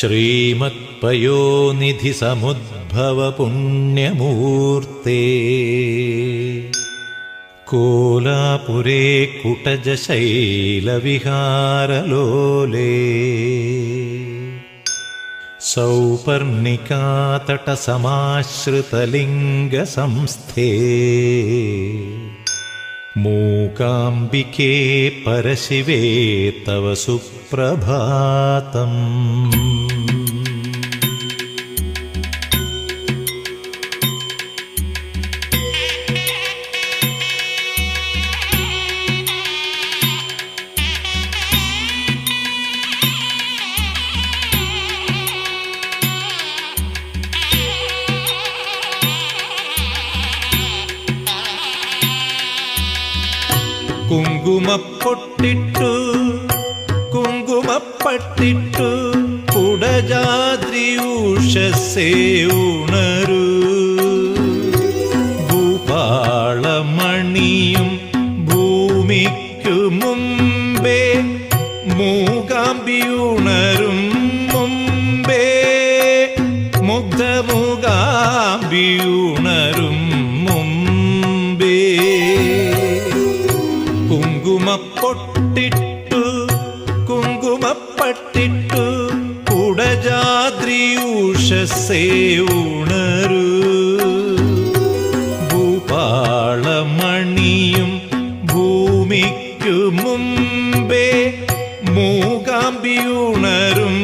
ശ്രീമത്പയോനിധി സമുദ്ഭവ പുണ്യമൂർത്തേ കോലാപുരേ കുടജശൈലവിഹാരലോലേ സൗപർണികാതടസമാശ്രിതലിംഗസംസ്ഥേ. മൂകാംബികേ പരശിവേ കുങ്കുമപ്പൊട്ടിട്ടു കുങ്കുമപ്പട്ടിട്ടു കുടജാദ്രി ഊഷസേ ഉണരു. ഭൂപാളമണിയും ഭൂമിക്കു മുമ്പേ മൂകാംബിയുണരും മുമ്പേ മുഗ്ധമുകാംബിയുണരും മുമ്പേ കുങ്കുമപ്പൊട്ടിട്ടു കുങ്കുമപ്പട്ടിട്ടു കുടജാദ്രി ഊഷസേ ഉണരൂ ഭൂപാളമണിയും ഭൂമിക്കു മുമ്പേ മൂകാംബിയുണരും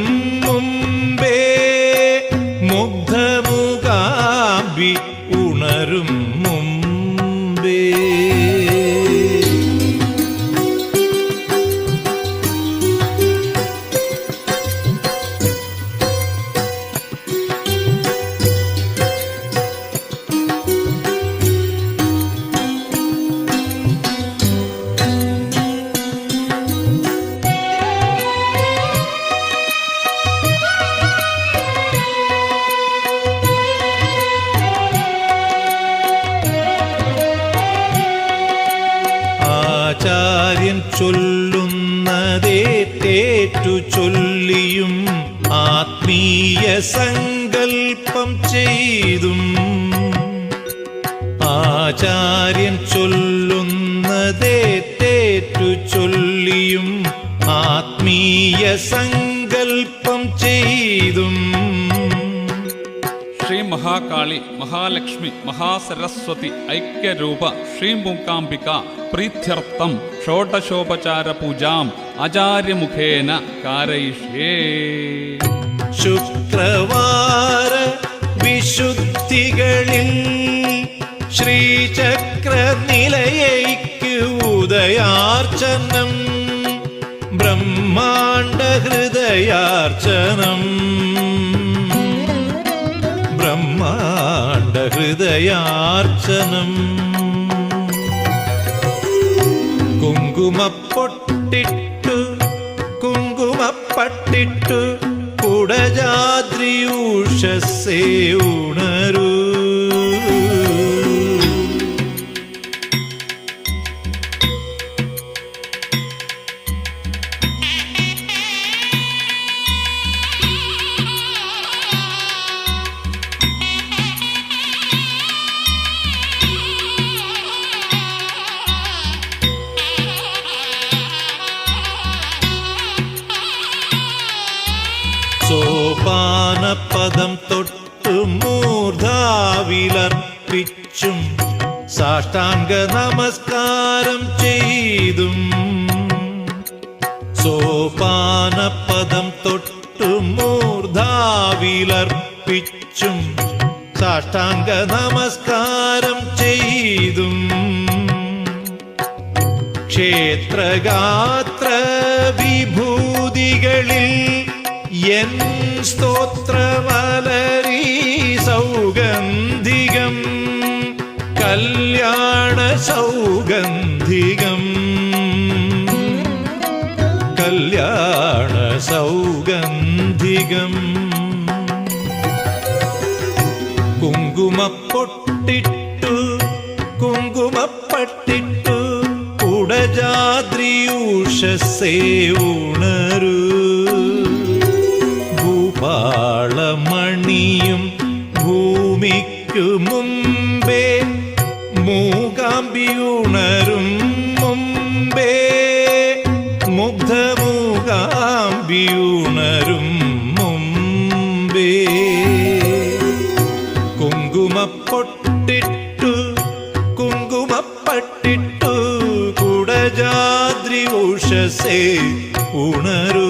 ആചാര്യൻ ചൊല്ലുന്നതേറ്റേറ്റു ചൊല്ലിയും ആത്മീയ സങ്കൽപ്പം ചെയ്തും. ആചാര്യൻ ചൊല്ലുന്നതേ തേറ്റു ചൊല്ലിയും ആത്മീയ സങ്കൽപ്പം ചെയ്തും. ശ്രീ മഹാകാളി മഹാലക്ഷ്മി മഹാസരസ്വതി ഐക്യരൂപ ശ്രീ മൂകാംബിക പ്രീത്യർത്ഥം ഷോഡശോപചാര പൂജാം ആചാര്യമുഖേന കാരയിഷ്യേ. ശുക്രവാര വിശുദ്ധികളിൽ ശ്രീചക്ര നിലയയ്ക്ക് ഉദയാർച്ചനം ബ്രഹ്മാണ്ട ഹൃദയാർച്ചനം ബ്രഹ്മാണ്ട ഹൃദയാർച്ചനം. കുങ്കുമപ്പൊട്ടിട്ടു കുങ്കുമപ്പട്ടിട്ടു കുടജാദ്രിയൂഷസേ ഉണരൂ. സോപാനപദം തൊട്ടു മൂർധാവിലർപ്പിച്ചും സാഷ്ടാംഗ നമസ്കാരം ചെയ്തും. സോപാനപദം തൊട്ടു മൂർധാവിലർപ്പിച്ചും സാഷ്ടാംഗ നമസ്കാരം ചെയ്തും. ക്ഷേത്രഗാത്ര വിഭൂതികളിൽ എൻ സൗഗന്ധികം കല്യാണ സൗഗന്ധികം കല്യാണ സൗഗന്ധികം കുങ്കുമപ്പൊട്ടിട്ടു കുങ്കുമപ്പട്ടിട്ടു കുടജാദ്രിയൂഷസേ ഉണരൂ. ഭൂമിക്കു മുമ്പേ മൂകാമ്പി മുമ്പേ മുഗ്ധമൂകാമ്പി മുമ്പേ. കുങ്കുമപ്പൊട്ടിട്ടു കുങ്കുമപ്പട്ടിട്ടു കുടജാദ്രി ഉഷസേ ഉണരൂ.